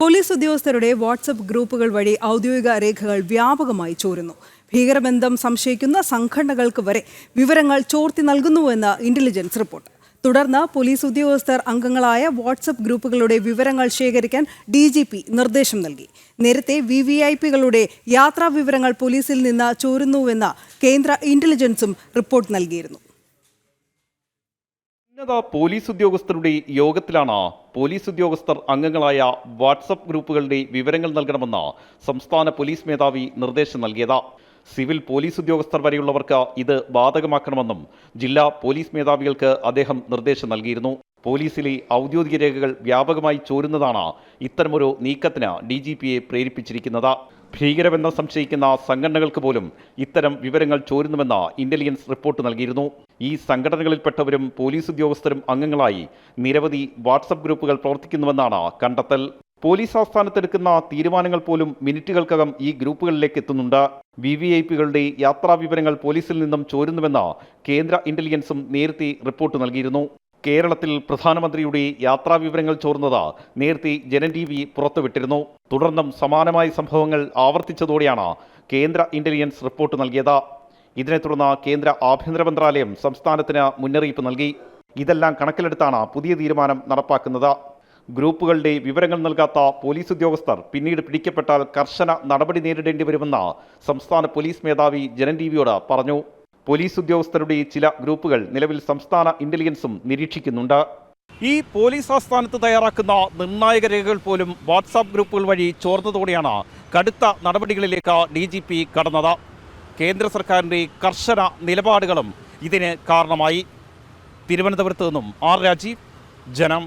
Police ഉദ്യോഗസ്ഥരുടെ WhatsApp ഗ്രൂപ്പുകൾ വഴി ഔദ്യോഗിക രേഖകൾ വ്യാപകമായി ചോരുന്നു. ഭീകരബന്ധം സംശയിക്കുന്ന സംഘടനകൾക്ക് വരെ വിവരങ്ങൾ ചോർത്തി നൽകുന്നുവെന്ന് ഇന്റലിജൻസ് റിപ്പോർട്ട് തുടർന്ന് പോലീസ് ഉദ്യോഗസ്ഥർ അംഗങ്ങളായ വാട്സപ്പ് ഗ്രൂപ്പുകളുടെ വിവരങ്ങൾ ശേഖരിക്കാൻ ഡി ജി പി നിർദ്ദേശം നൽകി. നേരത്തെ വി വി ഐ പികളുടെ യാത്രാ വിവരങ്ങൾ പോലീസിൽ നിന്ന് ചോരുന്നുവെന്ന് കേന്ദ്ര ഇന്റലിജൻസും റിപ്പോർട്ട് നൽകിയിരുന്നു. ഉന്നത പോലീസ് ഉദ്യോഗസ്ഥരുടെ യോഗത്തിലാണ് പോലീസ് ഉദ്യോഗസ്ഥർ അംഗങ്ങളായ വാട്സപ്പ് ഗ്രൂപ്പുകളുടെ വിവരങ്ങൾ നൽകണമെന്ന് സംസ്ഥാന പോലീസ് മേധാവി നിർദ്ദേശം നൽകിയത്. സിവിൽ പോലീസ് ഉദ്യോഗസ്ഥർ വരെയുള്ളവർക്ക് ഇത് ബാധകമാക്കണമെന്നും ജില്ലാ പോലീസ് മേധാവികൾക്ക് അദ്ദേഹം നിർദ്ദേശം നൽകിയിരുന്നു. പോലീസിലെ ഔദ്യോഗിക രേഖകൾ വ്യാപകമായി ചോരുന്നതാണ് ഇത്തരമൊരു നീക്കത്തിന് ഡി പ്രേരിപ്പിച്ചിരിക്കുന്നത്. ഭീകരബന്ധം സംശയിക്കുന്ന സംഘടനകൾക്ക് പോലും ഇത്തരം വിവരങ്ങൾ ചോരുന്നുവെന്ന് ഇന്റലിജൻസ് റിപ്പോർട്ട് നൽകിയിരുന്നു. ഈ സംഘടനകളിൽപ്പെട്ടവരും പോലീസ് ഉദ്യോഗസ്ഥരും അംഗങ്ങളായി നിരവധി വാട്സപ്പ് ഗ്രൂപ്പുകൾ പ്രവർത്തിക്കുന്നുവെന്നാണ് കണ്ടെത്തൽ. പോലീസ് ആസ്ഥാനത്തെടുക്കുന്ന തീരുമാനങ്ങൾ പോലും മിനിറ്റുകൾക്കകം ഈ ഗ്രൂപ്പുകളിലേക്ക് എത്തുന്നുണ്ട്. വി വി ഐ പികളുടെ യാത്രാ വിവരങ്ങൾ പോലീസിൽ നിന്നും ചോരുന്നുവെന്ന് കേന്ദ്ര ഇന്റലിജൻസും നേരത്തെ റിപ്പോർട്ട് നൽകിയിരുന്നു. കേരളത്തിൽ പ്രധാനമന്ത്രിയുടെ യാത്രാ വിവരങ്ങൾ ചോർന്നത് നേരത്തെ ജനൻ ടി വി പുറത്തുവിട്ടിരുന്നു. തുടർന്നും സമാനമായ സംഭവങ്ങൾ ആവർത്തിച്ചതോടെയാണ് കേന്ദ്ര ഇന്റലിജൻസ് റിപ്പോർട്ട് നൽകിയത്. ഇതിനെ തുടർന്ന് കേന്ദ്ര ആഭ്യന്തര മന്ത്രാലയം സംസ്ഥാനത്തിന് മുന്നറിയിപ്പ് നൽകി. ഇതെല്ലാം കണക്കിലെടുത്താണ് പുതിയ തീരുമാനം നടപ്പാക്കുന്നത്. ഗ്രൂപ്പുകളുടെ വിവരങ്ങൾ നൽകാത്ത പോലീസ് ഉദ്യോഗസ്ഥർ പിന്നീട് പിടിക്കപ്പെട്ടാൽ കർശന നടപടി നേരിടേണ്ടി വരുമെന്ന് സംസ്ഥാന പോലീസ് മേധാവി ജനൻ ടി വിയോട് പറഞ്ഞു. പോലീസ് ഉദ്യോഗസ്ഥരുടെ ചില ഗ്രൂപ്പുകൾ നിലവിൽ സംസ്ഥാന ഇന്റലിജൻസും നിരീക്ഷിക്കുന്നുണ്ട്. ഈ പോലീസ് ആസ്ഥാനത്ത് തയ്യാറാക്കുന്ന നിർണായക രേഖകൾ പോലും വാട്സാപ്പ് ഗ്രൂപ്പുകൾ വഴി ചോർന്നതോടെയാണ് കടുത്ത നടപടികളിലേക്ക് ഡി ജി പി കടന്നത്. കേന്ദ്ര സർക്കാരിന്റെ കർശന നിലപാടുകളും ഇതിന് കാരണമായി. തിരുവനന്തപുരത്ത് നിന്നും ആർ രാജീവ് ജനം